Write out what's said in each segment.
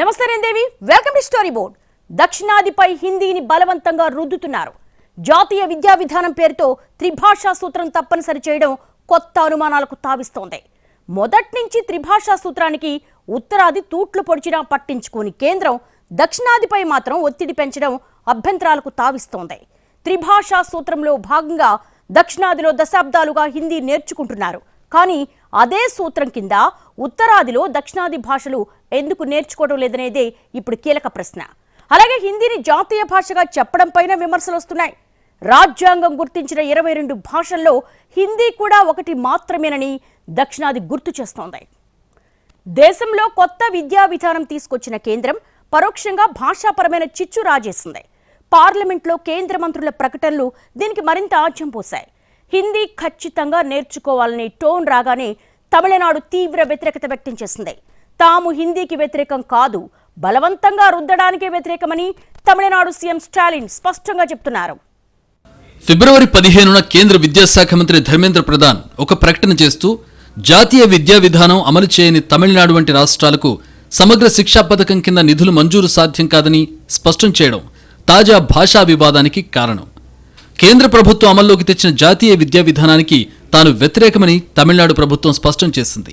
నమస్తే Devi welcome to story board. దక్షిణాదిపై హిందీని బలవంతంగా రుద్దుతున్నారు. జాతీయ విద్యా విధానం పేరుతో త్రిభాషా సూత్రం తప్పనిసరి చేయడం కొత్త అనుమానాలకు తావిస్తోంది. మొదటి నుంచి త్రిభాషా సూత్రానికి ఉత్తరాది తూట్లు పొడిచినా పట్టించుకోని కేంద్రం దక్షిణాదిపై మాత్రం ఒత్తిడి పెంచడం అభ్యంతరాలకు తావిస్తోంది. త్రిభాషా సూత్రంలో భాగంగా దక్షిణాదిలో దశాబ్దాలుగా హిందీ నేర్చుకుంటున్నారు. కానీ అదే సూత్రం కింద ఉత్తరాదిలో దక్షిణాది భాషలు ఎందుకు నేర్చుకోవడం లేదనేదే ఇప్పుడు కీలక ప్రశ్న. అలాగే హిందీని జాతీయ భాషగా చెప్పడం పైన విమర్శలు వస్తున్నాయి. రాజ్యాంగం గుర్తించిన ఇరవై రెండు భాషల్లో హిందీ కూడా ఒకటి మాత్రమేనని దక్షిణాది గుర్తు చేస్తోంది. దేశంలో కొత్త విద్యా విధానం తీసుకొచ్చిన కేంద్రం పరోక్షంగా భాషాపరమైన చిచ్చు రాజేసింది. పార్లమెంట్లో కేంద్ర మంత్రుల ప్రకటనలు దీనికి మరింత ఆజ్యం పోశాయి. హిందీ ఖచ్చితంగా నేర్చుకోవాలని టోన్ రాగానే తమిళనాడు తీవ్ర వ్యతిరేకత వ్యక్తం చేసింది. తాము హిందీకి వ్యతిరేకం కాదు బలవంతంగా రుద్దడానికే వ్యతిరేకమని తమిళనాడు సీఎం స్టాలిన్ స్పష్టంగా చెప్తున్నారు. ఫిబ్రవరి పదిహేనున కేంద్ర విద్యాశాఖ మంత్రి ధర్మేంద్ర ప్రధాన్ ఒక ప్రకటన చేస్తూ జాతీయ విద్యా విధానం అమలు చేయని తమిళనాడు వంటి రాష్ట్రాలకు సమగ్ర శిక్షా పథకం కింద నిధులు మంజూరు సాధ్యం కాదని స్పష్టం చేయడం తాజా భాషా వివాదానికి కారణం. కేంద్ర ప్రభుత్వం అమల్లోకి తెచ్చిన జాతీయ విద్యా విధానానికి తాను వ్యతిరేకమని తమిళనాడు ప్రభుత్వం స్పష్టం చేసింది.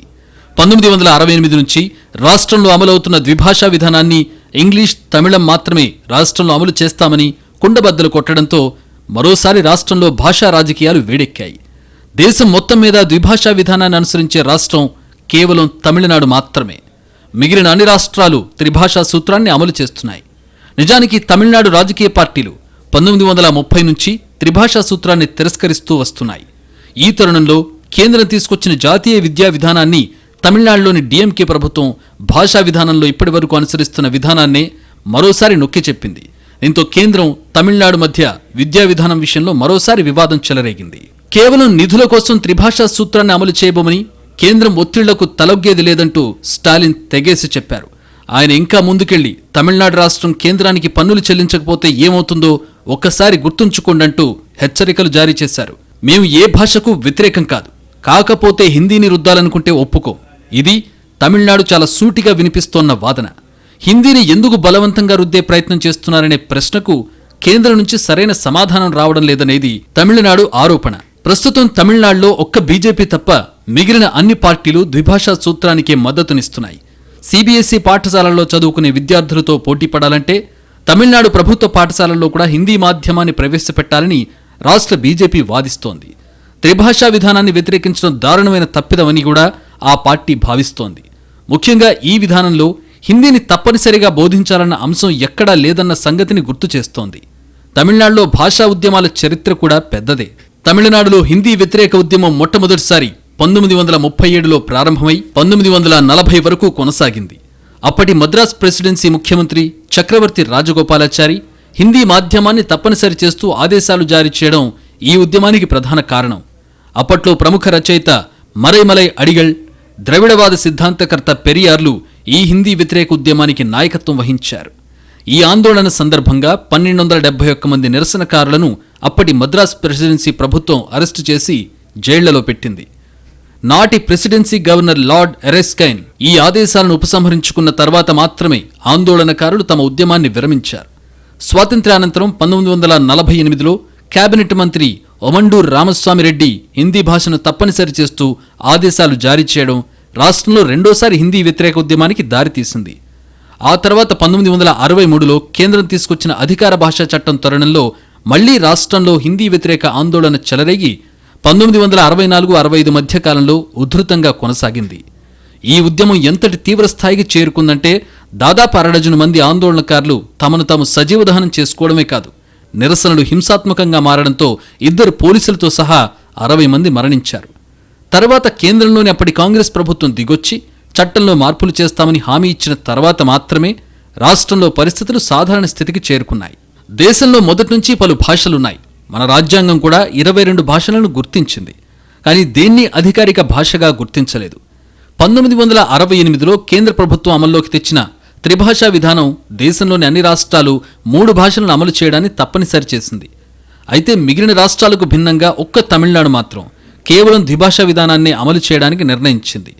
పంతొమ్మిది వందల అరవై ఎనిమిది నుంచి రాష్ట్రంలో అమలవుతున్న ద్విభాషా విధానాన్ని ఇంగ్లీష్ తమిళం మాత్రమే రాష్ట్రంలో అమలు చేస్తామని కుండబద్దలు కొట్టడంతో మరోసారి రాష్ట్రంలో భాషా రాజకీయాలు వేడెక్కాయి. దేశం మొత్తం మీద ద్విభాషా విధానాన్ని అనుసరించే రాష్ట్రం కేవలం తమిళనాడు మాత్రమే. మిగిలిన అన్ని రాష్ట్రాలు త్రిభాషా సూత్రాన్ని అమలు చేస్తున్నాయి. నిజానికి తమిళనాడు రాజకీయ పార్టీలు పంతొమ్మిది వందల ముప్పై నుంచి త్రిభాషా సూత్రాన్ని తిరస్కరిస్తూ వస్తున్నాయి. ఈ తరుణంలో కేంద్రం తీసుకొచ్చిన జాతీయ విద్యా విధానాన్ని తమిళనాడులోని డిఎంకే ప్రభుత్వం భాషా విధానంలో ఇప్పటివరకు అనుసరిస్తున్న విధానాన్నే మరోసారి నొక్కి చెప్పింది. దీంతో కేంద్రం తమిళనాడు మధ్య విద్యా విధానం విషయంలో మరోసారి వివాదం చెలరేగింది. కేవలం నిధుల కోసం త్రిభాషా సూత్రాన్ని అమలు చేయబోమని కేంద్రం ఒత్తిళ్ళకు తలొగ్గేది లేదంటూ స్టాలిన్ తెగేసి చెప్పారు. ఆయన ఇంకా ముందుకెళ్ళి తమిళనాడు రాష్ట్రం కేంద్రానికి పన్నులు చెల్లించకపోతే ఏమవుతుందో ఒక్కసారి గుర్తుంచుకోండంటూ హెచ్చరికలు జారీ చేశారు. మేము ఏ భాషకు వ్యతిరేకం కాదు. కాకపోతే హిందీని రుద్దాలనుకుంటే ఒప్పుకో. ఇది తమిళనాడు చాలా సూటిగా వినిపిస్తోన్న వాదన. హిందీని ఎందుకు బలవంతంగా రుద్దే ప్రయత్నం చేస్తున్నారనే ప్రశ్నకు కేంద్రం నుంచి సరైన సమాధానం రావడం లేదనేది తమిళనాడు ఆరోపణ. ప్రస్తుతం తమిళనాడులో ఒక్క బీజేపీ తప్ప మిగిలిన అన్ని పార్టీలు ద్విభాషా సూత్రానికే మద్దతునిస్తున్నాయి. సిబిఎస్ఈ పాఠశాలల్లో చదువుకునే విద్యార్థులతో పోటీ పడాలంటే తమిళనాడు ప్రభుత్వ పాఠశాలల్లో కూడా హిందీ మాధ్యమాన్ని ప్రవేశపెట్టాలని రాష్ట్ర బీజేపీ వాదిస్తోంది. త్రిభాషా విధానాన్ని వ్యతిరేకించడం దారుణమైన తప్పిదమని కూడా ఆ పార్టీ భావిస్తోంది. ముఖ్యంగా ఈ విధానంలో హిందీని తప్పనిసరిగా బోధించాలన్న అంశం ఎక్కడా లేదన్న సంగతిని గుర్తు చేస్తోంది. తమిళనాడులో భాషా ఉద్యమాల చరిత్ర కూడా పెద్దదే. తమిళనాడులో హిందీ వ్యతిరేక ఉద్యమం మొట్టమొదటిసారి పంతొమ్మిది వందల ముప్పై ఏడులో ప్రారంభమై పంతొమ్మిది వందల నలభై వరకు కొనసాగింది. అప్పటి మద్రాస్ ప్రెసిడెన్సీ ముఖ్యమంత్రి చక్రవర్తి రాజగోపాలాచారి హిందీ మాధ్యమాన్ని తప్పనిసరి చేస్తూ ఆదేశాలు జారీ చేయడం ఈ ఉద్యమానికి ప్రధాన కారణం. అప్పట్లో ప్రముఖ రచయిత మరైమలై అడిగల్ ద్రవిడవాద సిద్ధాంతకర్త పెరియార్లు ఈ హిందీ వ్యతిరేక ఉద్యమానికి నాయకత్వం వహించారు. ఈ ఆందోళన సందర్భంగా పన్నెండు వందల డెబ్బై ఒక్క మంది నిరసనకారులను అప్పటి మద్రాస్ ప్రెసిడెన్సీ ప్రభుత్వం అరెస్టు చేసి జైళ్ళలో పెట్టింది. నాటి ప్రెసిడెన్సీ గవర్నర్ లార్డ్ ఎరెస్కైన్ ఈ ఆదేశాలను ఉపసంహరించుకున్న తర్వాత మాత్రమే ఆందోళనకారులు తమ ఉద్యమాన్ని విరమించారు. స్వాతంత్ర్యానంతరం పంతొమ్మిది వందల నలభై ఎనిమిదిలో కేబినెట్ మంత్రి ఒమండూర్ రామస్వామిరెడ్డి హిందీ భాషను తప్పనిసరి చేస్తూ ఆదేశాలు జారీ చేయడం రాష్ట్రంలో రెండోసారి హిందీ వ్యతిరేక ఉద్యమానికి దారితీసింది. ఆ తర్వాత పంతొమ్మిది వందల అరవై మూడులో కేంద్రం తీసుకొచ్చిన అధికార భాషా చట్టం తరుణంలో మళ్ళీ రాష్ట్రంలో హిందీ వ్యతిరేక ఆందోళన చెలరేగి పంతొమ్మిది వందల అరవై నాలుగు అరవై ఐదు మధ్య కాలంలో ఉధృతంగా కొనసాగింది. ఈ ఉద్యమం ఎంతటి తీవ్ర స్థాయికి చేరుకుందంటే దాదాపు అరడజను మంది ఆందోళనకారులు తమను తాము సజీవదహనం చేసుకోవడమే కాదు నిరసనలు హింసాత్మకంగా మారడంతో ఇద్దరు పోలీసులతో సహా అరవై మంది మరణించారు. తర్వాత కేంద్రంలోని అప్పటి కాంగ్రెస్ ప్రభుత్వం దిగొచ్చి చట్టంలో మార్పులు చేస్తామని హామీ ఇచ్చిన తర్వాత మాత్రమే రాష్ట్రంలో పరిస్థితులు సాధారణ స్థితికి చేరుకున్నాయి. దేశంలో మొదటి నుంచి పలు భాషలున్నాయి. మన రాజ్యాంగం కూడా ఇరవై రెండు భాషలను గుర్తించింది. కానీ దేన్ని అధికారిక భాషగా గుర్తించలేదు? పంతొమ్మిది వందల అరవై ఎనిమిదిలో కేంద్ర ప్రభుత్వం అమల్లోకి తెచ్చిన త్రిభాషా విధానం దేశంలోని అన్ని రాష్ట్రాలు మూడు భాషలను అమలు చేయడాన్ని తప్పనిసరి చేసింది. అయితే మిగిలిన రాష్ట్రాలకు భిన్నంగా ఒక్క తమిళనాడు మాత్రం కేవలం ద్విభాషా విధానాన్ని అమలు చేయడానికి నిర్ణయించింది.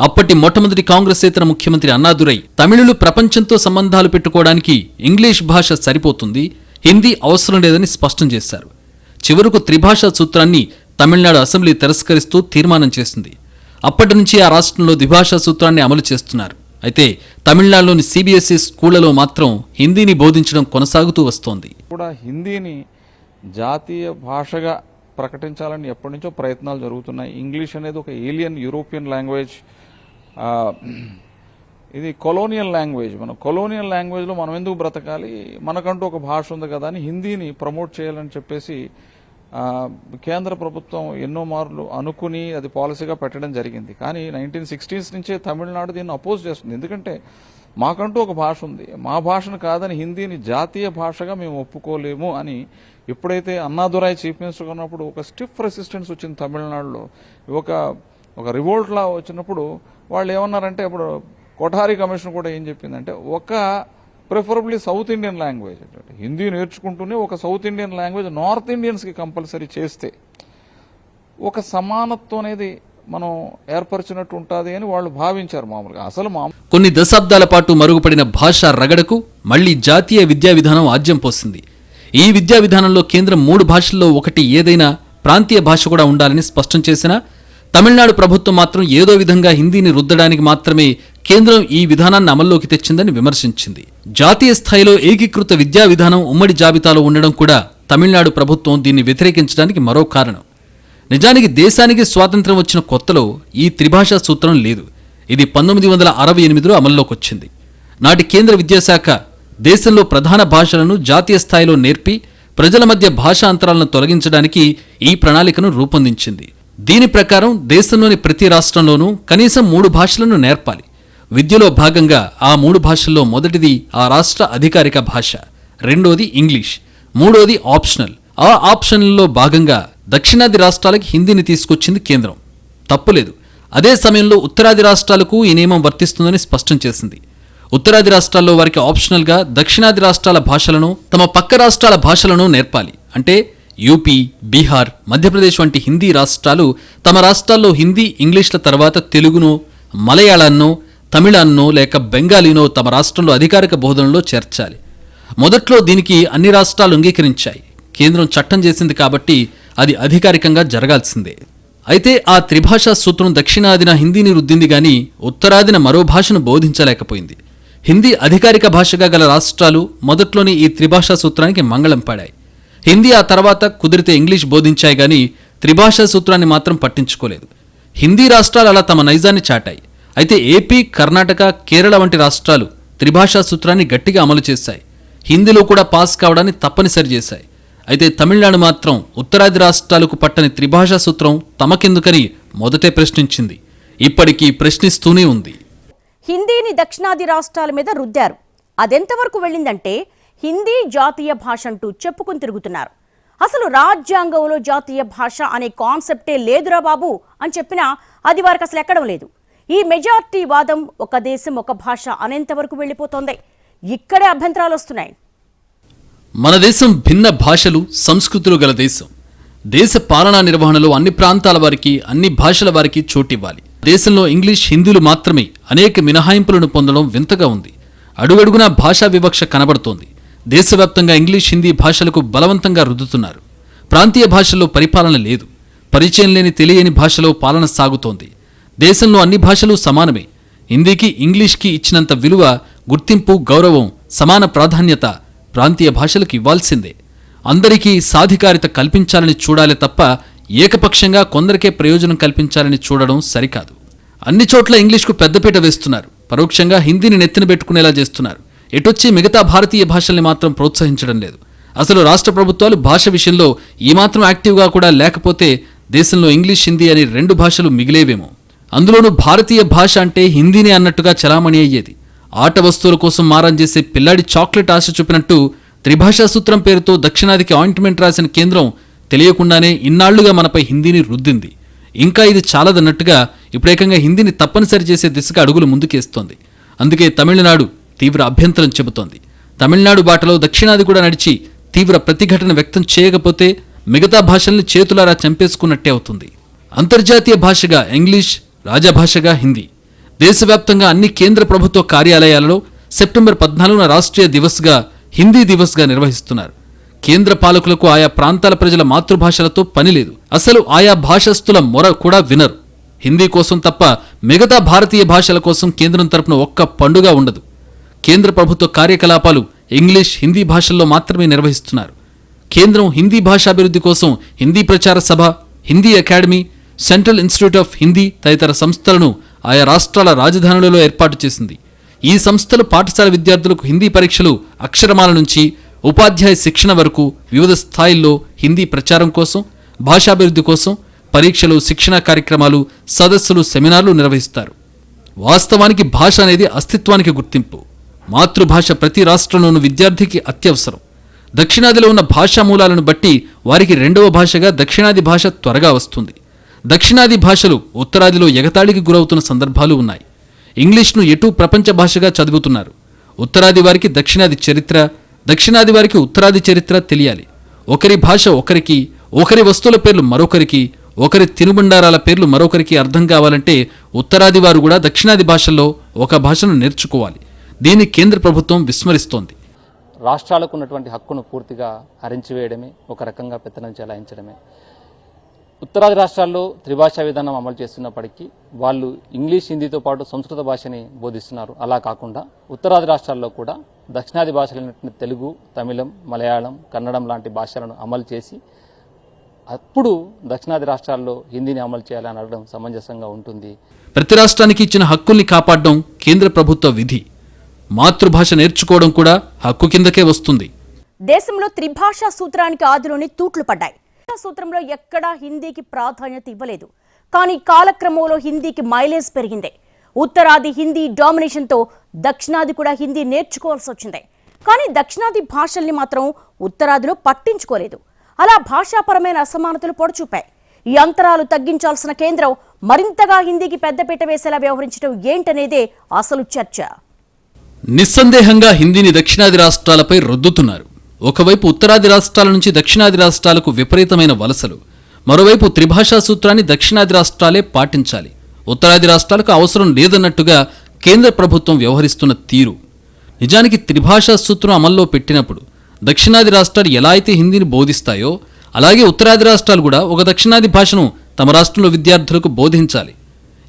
అప్పటి మొట్టమొదటి కాంగ్రెసేతర ముఖ్యమంత్రి అన్నాదురై తమిళులు ప్రపంచంతో సంబంధాలు పెట్టుకోవడానికి ఇంగ్లీష్ భాష సరిపోతుంది హిందీ అవసరం లేదని స్పష్టం చేశారు. చివరకు త్రిభాషా సూత్రాన్ని తమిళనాడు అసెంబ్లీ తిరస్కరిస్తూ తీర్మానం చేసింది. అప్పటి నుంచి ఆ రాష్ట్రంలో ద్విభాషా సూత్రాన్ని అమలు చేస్తున్నారు. అయితే తమిళనాడులోని సిబిఎస్ఈ స్కూళ్ళలో మాత్రం హిందీని బోధించడం కొనసాగుతూ వస్తోంది. కూడా హిందీని జాతీయ భాషగా ప్రకటించాలని ఎప్పటి నుంచో ప్రయత్నాలు జరుగుతున్నాయి. ఇంగ్లీష్ అనేది ఒక ఏలియన్ యూరోపియన్ లాంగ్వేజ్ ఇది కొలోనియల్ లాంగ్వేజ్ మనం కొలోనియల్ లాంగ్వేజ్లో మనం ఎందుకు బ్రతకాలి? మనకంటూ ఒక భాష ఉంది కదా అని హిందీని ప్రమోట్ చేయాలని చెప్పేసి కేంద్ర ప్రభుత్వం ఎన్నో మార్లు అనుకుని అది పాలసీగా పెట్టడం జరిగింది. కానీ నైన్టీన్ సిక్స్టీస్ నుంచే తమిళనాడు దీన్ని అపోజ్ చేస్తుంది. ఎందుకంటే మాకంటూ ఒక భాష ఉంది. మా భాషను కాదని హిందీని జాతీయ భాషగా మేము ఒప్పుకోలేము అని ఎప్పుడైతే అన్నాదురాయ్ చీఫ్ మినిస్టర్ ఉన్నప్పుడు ఒక స్టిఫ్ రెసిస్టెన్స్ వచ్చింది తమిళనాడులో. ఒక ఒక రివోల్ట్ లా వచ్చినప్పుడు వాళ్ళు ఏమన్నారంటే ఇప్పుడు కొఠారి కమిషన్ కూడా ఏం చెప్పిందంటే ఒక preferably south Indian language Hindi నేర్చుకుంటూనే ఒక సౌత్ ఇండియన్ లాంగ్వేజ్ నార్త్ ఇండియన్స్కి కంపల్సరీ చేస్తే ఒక సమానత్వం అనేది మనం ఏర్పరిచినట్టు ఉంటుంది అని వాళ్ళు భావించారు మామూలుగా. అసలు కొన్ని దశాబ్దాల పాటు మరుగుపడిన భాష రగడకు మళ్ళీ జాతీయ విద్యా విధానం ఆద్యం పోసింది. ఈ విద్యా విధానంలో కేంద్రం మూడు భాషల్లో ఒకటి ఏదైనా ప్రాంతీయ భాష కూడా ఉండాలని స్పష్టం చేసినా తమిళనాడు ప్రభుత్వం మాత్రం ఏదో విధంగా హిందీని రుద్దడానికి మాత్రమే కేంద్రం ఈ విధానాన్ని అమల్లోకి తెచ్చిందని విమర్శించింది. జాతీయ స్థాయిలో ఏకీకృత విద్యా విధానం ఉమ్మడి జాబితాలో ఉండడం కూడా తమిళనాడు ప్రభుత్వం దీన్ని వ్యతిరేకించడానికి మరో కారణం. నిజానికి దేశానికి స్వాతంత్ర్యం వచ్చిన కొత్తలో ఈ త్రిభాషా సూత్రం లేదు. ఇది పంతొమ్మిది వందల అరవై ఎనిమిదిలో అమల్లోకి వచ్చింది నాటి కేంద్ర విద్యాశాఖ దేశంలో ప్రధాన భాషలను జాతీయ స్థాయిలో నేర్పి ప్రజల మధ్య భాషా అంతరాలను తొలగించడానికి ఈ ప్రణాళికను రూపొందించింది. దీని ప్రకారం దేశంలోని ప్రతి రాష్ట్రంలోనూ కనీసం మూడు భాషలను నేర్పాలి. విద్యలో భాగంగా ఆ మూడు భాషల్లో మొదటిది ఆ రాష్ట్ర అధికారిక భాష రెండోది ఇంగ్లీష్ మూడోది ఆప్షనల్. ఆ ఆప్షన్లలో భాగంగా దక్షిణాది రాష్ట్రాలకి హిందీని తీసుకొచ్చింది కేంద్రం. తప్పులేదు. అదే సమయంలో ఉత్తరాది రాష్ట్రాలకు ఈ నియమం వర్తిస్తుందని స్పష్టం చేసింది. ఉత్తరాది రాష్ట్రాల్లో వారికి ఆప్షనల్గా దక్షిణాది రాష్ట్రాల భాషలను తమ పక్క రాష్ట్రాల భాషలను నేర్పాలి. అంటే యూపీ బీహార్ మధ్యప్రదేశ్ వంటి హిందీ రాష్ట్రాలు తమ రాష్ట్రాల్లో హిందీ ఇంగ్లీష్ల తర్వాత తెలుగును మలయాళాన్నో తమిళాన్నో లేక బెంగాలీనో తమ రాష్ట్రంలో అధికారిక బోధనలో చేర్చాలి. మొదట్లో దీనికి అన్ని రాష్ట్రాలు అంగీకరించాయి. కేంద్రం చట్టం చేసింది కాబట్టి అది అధికారికంగా జరగాల్సిందే. అయితే ఆ త్రిభాషా సూత్రం దక్షిణాదిన హిందీని రుద్దింది కానీ ఉత్తరాదిన మరో భాషను బోధించలేకపోయింది. హిందీ అధికారిక భాషగా గల రాష్ట్రాలు మొదట్లోనే ఈ త్రిభాషా సూత్రానికి మంగళం పాడాయి. హిందీ ఆ తర్వాత కుదిరితే ఇంగ్లీష్ బోధించాయి కానీ త్రిభాషా సూత్రాన్ని మాత్రం పట్టించుకోలేదు. హిందీ రాష్ట్రాలు అలా తమ నైజాన్ని చాటాయి. అయితే ఏపీ కర్ణాటక కేరళ వంటి రాష్ట్రాలు త్రిభాషా సూత్రాన్ని గట్టిగా అమలు చేశాయి. హిందీలో కూడా పాస్ కావడాన్ని తప్పనిసరి చేశాయి. అయితే తమిళనాడు మాత్రం ఉత్తరాది రాష్ట్రాలకు పట్టని త్రిభాషా సూత్రం తమకెందుకని మొదటే ప్రశ్నించింది. ఇప్పటికీ ప్రశ్నిస్తూనే ఉంది. హిందీని దక్షిణాది రాష్ట్రాల మీద రుద్దారు. అదెంతవరకు వెళ్ళిందంటే హిందీ జాతీయ భాష అంటూ చెప్పుకుని తిరుగుతున్నారు. అసలు రాజ్యాంగంలో జాతీయ భాష అనే కాన్సెప్టే లేదురా బాబు అని చెప్పినా అది వారికి అసలు ఎక్కడం లేదు. ఈ మెజార్టీ వాదం ఒక దేశం ఒక భాష అనేంతవరకు వెళ్ళిపోతోంది. ఇక్కడే అభ్యంతరాలు వస్తున్నాయి. మన దేశం భిన్న భాషలు సంస్కృతులు గల దేశం. దేశ పాలనా నిర్వహణలో అన్ని ప్రాంతాల వారికి అన్ని భాషల వారికి చోటివ్వాలి. దేశంలో ఇంగ్లీష్ హిందీలు మాత్రమే అనేక మినహాయింపులను పొందడం వింతగా ఉంది. అడుగడుగునా భాషా వివక్ష కనబడుతోంది. దేశవ్యాప్తంగా ఇంగ్లీష్ హిందీ భాషలకు బలవంతంగా రుద్దుతున్నారు. ప్రాంతీయ భాషల్లో పరిపాలన లేదు. పరిచయం లేని తెలియని భాషలో పాలన సాగుతోంది. దేశంలో అన్ని భాషలు సమానమే. హిందీకి ఇంగ్లీష్కి ఇచ్చినంత విలువ గుర్తింపు గౌరవం సమాన ప్రాధాన్యత ప్రాంతీయ భాషలకు ఇవ్వాల్సిందే. అందరికీ సాధికారిత కల్పించాలని చూడాలి తప్ప ఏకపక్షంగా కొందరికే ప్రయోజనం కల్పించాలని చూడడం సరికాదు. అన్ని చోట్ల ఇంగ్లీష్కు పెద్దపీట వేస్తున్నారు. పరోక్షంగా హిందీని నెత్తిన పెట్టుకునేలా చేస్తున్నారు. ఎటొచ్చి మిగతా భారతీయ భాషల్ని మాత్రం ప్రోత్సహించడం లేదు. అసలు రాష్ట్ర ప్రభుత్వాలు భాష విషయంలో ఈ మాత్రం యాక్టివ్గా కూడా లేకపోతే దేశంలో ఇంగ్లీష్ హిందీ అని రెండు భాషలు మిగిలేవేమో. అందులోనూ భారతీయ భాష అంటే హిందీనే అన్నట్టుగా చలామణి అయ్యేది. ఆట వస్తువుల కోసం మారం చేసే పిల్లాడి చాక్లెట్ ఆశ చూపినట్టు త్రిభాషా సూత్రం పేరుతో దక్షిణాదికి ఆయింట్మెంట్ రాసిన కేంద్రం తెలియకుండానే ఇన్నాళ్ళుగా మనపై హిందీని రుద్దింది. ఇంకా ఇది చాలదన్నట్టుగా ఇప్పుడేకంగా హిందీని తప్పనిసరి చేసే దిశగా అడుగులు ముందుకేస్తోంది. అందుకే తమిళనాడు తీవ్ర అభ్యంతరం చెబుతోంది. తమిళనాడు బాటలో దక్షిణాది కూడా నడిచి తీవ్ర ప్రతిఘటన వ్యక్తం చేయకపోతే మిగతా భాషల్ని చేతులారా చంపేసుకున్నట్టే అవుతుంది. అంతర్జాతీయ భాషగా ఇంగ్లీష్ రాజభాషగా హిందీ. దేశవ్యాప్తంగా అన్ని కేంద్ర ప్రభుత్వ కార్యాలయాలలో సెప్టెంబర్ పద్నాలుగున రాష్ట్రీయ దివస్గా హిందీ దివస్గా నిర్వహిస్తున్నారు. కేంద్ర పాలకులకు ఆయా ప్రాంతాల ప్రజల మాతృభాషలతో పని లేదు. అసలు ఆయా భాషస్థుల మొర కూడా వినరు. హిందీ కోసం తప్ప మిగతా భారతీయ భాషల కోసం కేంద్రం తరపున ఒక్క పండుగ ఉండదు. కేంద్ర ప్రభుత్వ కార్యకలాపాలు ఇంగ్లీష్ హిందీ భాషల్లో మాత్రమే నిర్వహిస్తున్నారు. కేంద్రం హిందీ భాషాభివృద్ధి కోసం Hindi Prachar Sabha Hindi academy central institute of Hindi తదితర సంస్థలను ఆయా రాష్ట్రాల రాజధానులలో ఏర్పాటు చేసింది. ఈ సంస్థలు పాఠశాల విద్యార్థులకు హిందీ పరీక్షలు అక్షరమాల నుంచి ఉపాధ్యాయ శిక్షణ వరకు వివిధ స్థాయిల్లో హిందీ ప్రచారం కోసం భాషాభివృద్ధి కోసం పరీక్షలు శిక్షణా కార్యక్రమాలు సదస్సులు సెమినార్లు నిర్వహిస్తారు. వాస్తవానికి భాష అనేది అస్తిత్వానికి గుర్తింపు. మాతృభాష ప్రతి రాష్ట్రంలోని విద్యార్థికి అత్యవసరం. దక్షిణాదిలో ఉన్న భాషా మూలాలను బట్టి వారికి రెండవ భాషగా దక్షిణాది భాష త్వరగా వస్తుంది. దక్షిణాది భాషలు ఉత్తరాదిలో ఎగతాళికి గురవుతున్న సందర్భాలు ఉన్నాయి. ఇంగ్లీష్ను ఎటూ ప్రపంచ భాషగా చదువుతున్నారు. ఉత్తరాది వారికి దక్షిణాది చరిత్ర దక్షిణాది వారికి ఉత్తరాది చరిత్ర తెలియాలి. ఒకరి భాష ఒకరికి ఒకరి వస్తువుల పేర్లు మరొకరికి ఒకరి తినుబండారాల పేర్లు మరొకరికి అర్థం కావాలంటే ఉత్తరాది వారు కూడా దక్షిణాది భాషల్లో ఒక భాషను నేర్చుకోవాలి. దీన్ని కేంద్ర ప్రభుత్వం విస్మరిస్తోంది. రాష్ట్రాలకు ఉన్నటువంటి హక్కును పూర్తిగా హరించివేయడమే ఒక రకంగా పెత్తనం చెలాయించడమే. ఉత్తరాది రాష్ట్రాల్లో త్రిభాషా విధానం అమలు చేస్తున్నప్పటికీ వాళ్ళు ఇంగ్లీష్ హిందీతో పాటు సంస్కృత భాషని బోధిస్తున్నారు. అలా కాకుండా ఉత్తరాది రాష్ట్రాల్లో కూడా దక్షిణాది భాషలైనటువంటి తెలుగు తమిళం మలయాళం కన్నడం లాంటి భాషలను అమలు చేసి అప్పుడు దక్షిణాది రాష్ట్రాల్లో హిందీని అమలు చేయాలని అడగడం సమంజసంగా ఉంటుంది. ప్రతి రాష్ట్రానికి ఇచ్చిన హక్కుల్ని కాపాడడం కేంద్ర ప్రభుత్వ విధి. మాతృభాష నేర్చుకోవడం కూడా హక్కు కిందకే వస్తుంది. దేశంలో త్రిభాషా సూత్రానికి ఆదిలోని తూట్లు పడ్డాయి. సూత్రంలో ఎక్కడా హిందీకి ప్రాధాన్యత ఇవ్వలేదు. కానీ కాలక్రమంలో హిందీకి మైలేజ్ పెరిగింది. ఉత్తరాది హిందీ డామినేషన్తో దక్షిణాది కూడా హిందీ నేర్చుకోవాల్సి వచ్చింది. కానీ దక్షిణాది భాషల్ని మాత్రం ఉత్తరాదిలో పట్టించుకోలేదు. అలా భాషాపరమైన అసమానతలు పొడచూపాయి. ఈ అంతరాలు తగ్గించాల్సిన కేంద్రం మరింతగా హిందీకి పెద్దపీట వేసేలా వ్యవహరించడం ఏంటనేదే అసలు చర్చ. నిస్సందేహంగా హిందీని దక్షిణాది రాష్ట్రాలపై రుద్దుతున్నారు. ఒకవైపు ఉత్తరాది రాష్ట్రాల నుంచి దక్షిణాది రాష్ట్రాలకు విపరీతమైన వలసలు మరోవైపు త్రిభాషా సూత్రాన్ని దక్షిణాది రాష్ట్రాలే పాటించాలి. ఉత్తరాది రాష్ట్రాలకు అవసరం లేదన్నట్టుగా కేంద్ర ప్రభుత్వం వ్యవహరిస్తున్న తీరు. నిజానికి త్రిభాషా సూత్రం అమల్లో పెట్టినప్పుడు దక్షిణాది రాష్ట్రాలు ఎలా అయితే హిందీని బోధిస్తాయో అలాగే ఉత్తరాది రాష్ట్రాలు కూడా ఒక దక్షిణాది భాషను తమ రాష్ట్రంలో విద్యార్థులకు బోధించాలి.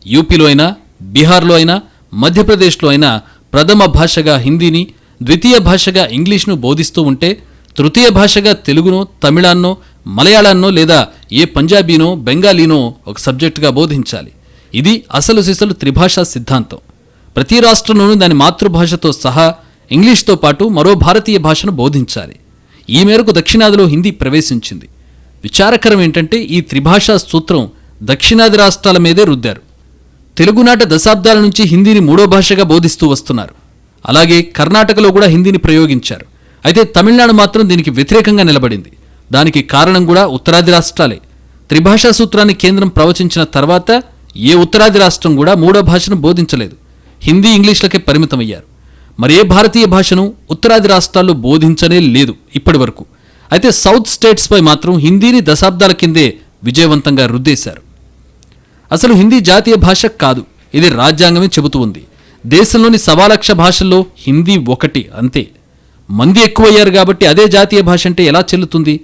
యూపీలో అయినా బీహార్లో అయినా మధ్యప్రదేశ్లో అయినా ప్రథమ భాషగా హిందీని ద్వితీయ భాషగా ఇంగ్లీష్ను బోధిస్తూ ఉంటే తృతీయ భాషగా తెలుగునో తమిళాన్నో మలయాళాన్నో లేదా ఏ పంజాబీనో బెంగాలీనో ఒక సబ్జెక్టుగా బోధించాలి. ఇది అసలు సిసలు త్రిభాషా సిద్ధాంతం. ప్రతి రాష్ట్రంలోనూ దాని మాతృభాషతో సహా ఇంగ్లీష్తో పాటు మరో భారతీయ భాషను బోధించాలి. ఈ మేరకు దక్షిణాదిలో హిందీ ప్రవేశించింది. విచారకరం ఏంటంటే ఈ త్రిభాషా సూత్రం దక్షిణాది రాష్ట్రాల మీదే రుద్దారు. తెలుగునాట దశాబ్దాల నుంచి హిందీని మూడో భాషగా బోధిస్తూ వస్తున్నారు. అలాగే కర్ణాటకలో కూడా హిందీని ప్రయోగించారు. అయితే తమిళనాడు మాత్రం దీనికి వ్యతిరేకంగా నిలబడింది. దానికి కారణం కూడా ఉత్తరాది రాష్ట్రాలే. త్రిభాషా సూత్రాన్ని కేంద్రం ప్రవచించిన తర్వాత ఏ ఉత్తరాది రాష్ట్రం కూడా మూడో భాషను బోధించలేదు. హిందీ ఇంగ్లీష్లకే పరిమితమయ్యారు. మరి ఏ భారతీయ భాషను ఉత్తరాది రాష్ట్రాల్లో బోధించనే లేదు ఇప్పటి వరకు. అయితే సౌత్ స్టేట్స్పై మాత్రం హిందీని దశాబ్దాల కిందే విజయవంతంగా రుద్దేశారు. అసలు హిందీ జాతీయ భాష కాదు. ఇది రాజ్యాంగమే చెబుతూ ఉంది. దేశంలోని సవాలక్ష భాషల్లో హిందీ ఒకటి అంతే. మంది ఎక్కువయ్యారు కాబట్టి అదే జాతీయ భాష అంటే ఎలా చెల్లుతుంది?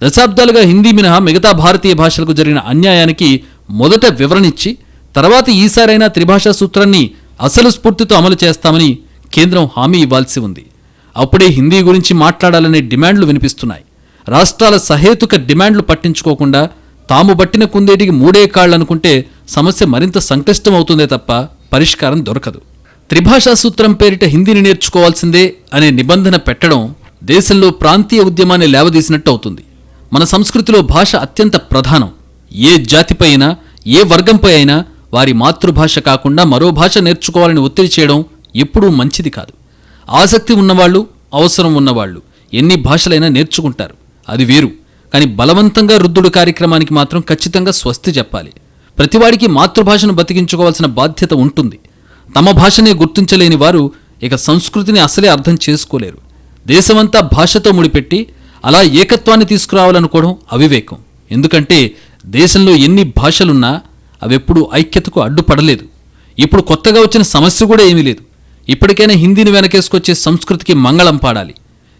దశాబ్దాలుగా హిందీ మినహా మిగతా భారతీయ భాషలకు జరిగిన అన్యాయానికి మొదట వివరణిచ్చి తర్వాత ఈసారైనా త్రిభాషా సూత్రాన్ని అసలు స్ఫూర్తితో అమలు చేస్తామని కేంద్రం హామీ ఇవ్వాల్సి ఉంది. అప్పుడే హిందీ గురించి మాట్లాడాలనే డిమాండ్లు వినిపిస్తున్నాయి. రాష్ట్రాల సహేతుక డిమాండ్లు పట్టించుకోకుండా తాము బట్టిన కుందేటికి మూడే కాళ్ళనుకుంటే సమస్య మరింత సంక్లిష్టమవుతుందే తప్ప పరిష్కారం దొరకదు. త్రిభాషా సూత్రం పేరిట హిందీని నేర్చుకోవాల్సిందే అనే నిబంధన పెట్టడం దేశంలో ప్రాంతీయ ఉద్యమాన్ని లేవదీసినట్టు అవుతుంది. మన సంస్కృతిలో భాష అత్యంత ప్రధానం. ఏ జాతిపై అయినా ఏ వర్గంపై అయినా వారి మాతృభాష కాకుండా మరో భాష నేర్చుకోవాలని ఒత్తిడి చేయడం ఎప్పుడూ మంచిది కాదు. ఆసక్తి ఉన్నవాళ్ళు అవసరం ఉన్నవాళ్ళు ఎన్ని భాషలైనా నేర్చుకుంటారు. అది వేరు. కానీ బలవంతంగా రుద్దుడు కార్యక్రమానికి మాత్రం ఖచ్చితంగా స్వస్తి చెప్పాలి. ప్రతివాడికి మాతృభాషను బతికించుకోవాల్సిన బాధ్యత ఉంటుంది. తమ భాషనే గుర్తించలేని వారు ఇక సంస్కృతిని అసలే అర్థం చేసుకోలేరు. దేశమంతా భాషతో ముడిపెట్టి అలా ఏకత్వాన్ని తీసుకురావాలనుకోవడం అవివేకం. ఎందుకంటే దేశంలో ఎన్ని భాషలున్నా అవెప్పుడూ ఐక్యతకు అడ్డుపడలేదు. ఇప్పుడు కొత్తగా వచ్చిన సమస్య కూడా ఏమీ లేదు. ఇప్పటికైనా హిందీని వెనకేసుకొచ్చే సంస్కృతికి మంగళం పాడాలి.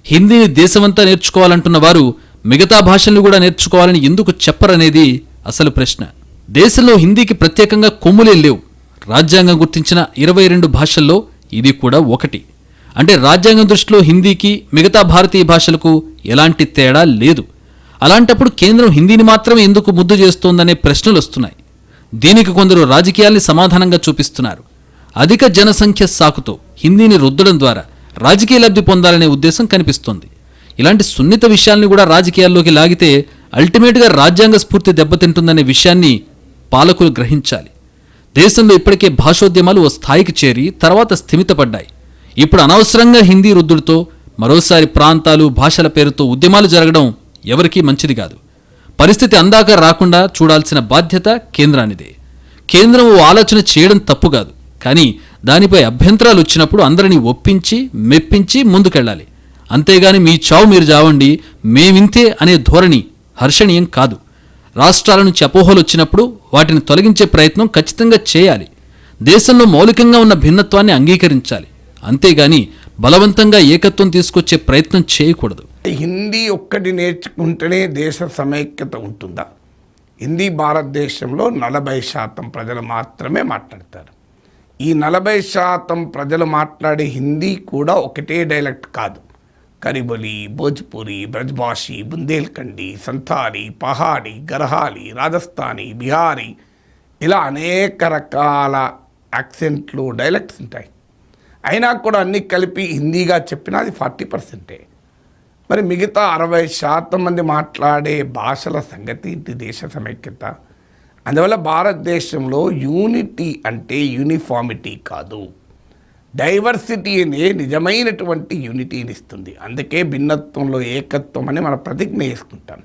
హిందీని దేశమంతా నేర్చుకోవాలంటున్న వారు మిగతా భాషల్ని కూడా నేర్చుకోవాలని ఎందుకు చెప్పరనేది అసలు ప్రశ్న. దేశంలో హిందీకి ప్రత్యేకంగా కొమ్ములే లేవు. రాజ్యాంగం గుర్తించిన ఇరవై రెండు భాషల్లో ఇది కూడా ఒకటి. అంటే రాజ్యాంగం దృష్టిలో హిందీకి మిగతా భారతీయ భాషలకు ఎలాంటి తేడా లేదు. అలాంటప్పుడు కేంద్రం హిందీని మాత్రమే ఎందుకు ముద్దు చేస్తోందనే ప్రశ్నలు వస్తున్నాయి. దీనికి కొందరు రాజకీయాల్ని సమాధానంగా చూపిస్తున్నారు. అధిక జనసంఖ్య సాకుతో హిందీని రుద్దడం ద్వారా రాజకీయ లబ్ధి పొందాలనే ఉద్దేశం కనిపిస్తోంది. ఇలాంటి సున్నిత విషయాల్ని కూడా రాజకీయాల్లోకి లాగితే అల్టిమేట్గా రాజ్యాంగ స్ఫూర్తి దెబ్బతింటుందనే విషయాన్ని పాలకులు గ్రహించాలి. దేశంలో ఇప్పటికే భాషోద్యమాలు ఓ స్థాయికి చేరి తర్వాత స్థిమితపడ్డాయి. ఇప్పుడు అనవసరంగా హిందీ రుద్దుడితో మరోసారి ప్రాంతాలు భాషల పేరుతో ఉద్యమాలు జరగడం ఎవరికీ మంచిది కాదు. పరిస్థితి అందాక రాకుండా చూడాల్సిన బాధ్యత కేంద్రానిదే. కేంద్రం ఓ ఆలోచన చేయడం తప్పు కాదు. కానీ దానిపై అభ్యంతరాలు వచ్చినప్పుడు అందరినీ ఒప్పించి మెప్పించి ముందుకెళ్ళాలి. అంతేగాని మీ చావు మీరు చావండి మేమింతే అనే ధోరణి హర్షణీయం కాదు. రాష్ట్రాల నుంచి అపోహలు వచ్చినప్పుడు వాటిని తొలగించే ప్రయత్నం ఖచ్చితంగా చేయాలి. దేశంలో మౌలికంగా ఉన్న భిన్నత్వాన్ని అంగీకరించాలి. అంతేగాని బలవంతంగా ఏకత్వం తీసుకొచ్చే ప్రయత్నం చేయకూడదు. హిందీ ఒక్కటి నేర్చుకుంటేనే దేశ సమైక్యత ఉంటుందా? హిందీ భారతదేశంలో నలభై శాతం ప్రజలు మాత్రమే మాట్లాడతారు. ఈ నలభై శాతం ప్రజలు మాట్లాడే హిందీ కూడా ఒకటే డైలెక్ట్ కాదు. కరిబలి భోజ్పురి బ్రజ్భాషి బుందేల్ఖండి సంతాలి పహాడి గర్హాలి రాజస్థానీ బిహారీ ఇలా అనేక రకాల యాక్సెంట్లు డైలెక్ట్స్ ఉంటాయి. అయినా కూడా అన్ని కలిపి హిందీగా చెప్పినా అది ఫార్టీ పర్సెంటే. మరి మిగతా అరవై శాతం మంది మాట్లాడే భాషల సంగతి ఇది దేశ సమైక్యత? అందువల్ల భారతదేశంలో యూనిటీ అంటే యూనిఫామిటీ కాదు. డైవర్సిటీ అనే నిజమైనటువంటి యూనిటీని ఇస్తుంది. అందుకే భిన్నత్వంలో ఏకత్వం అని మన ప్రతిజ్ఞ చేసుకుంటాం.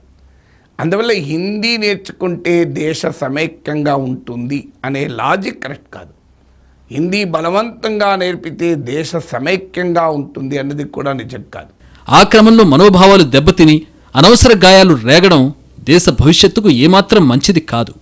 అందువల్ల హిందీ నేర్చుకుంటే దేశ సమైక్యంగా ఉంటుంది అనే లాజిక్ కరెక్ట్ కాదు. హిందీ బలవంతంగా నేర్పితే దేశ సమైక్యంగా ఉంటుంది అన్నది కూడా నిజం కాదు. ఆ క్రమంలో మనోభావాలు దెబ్బతిని అనవసర గాయాలు రేగడం దేశ భవిష్యత్తుకు ఏమాత్రం మంచిది కాదు.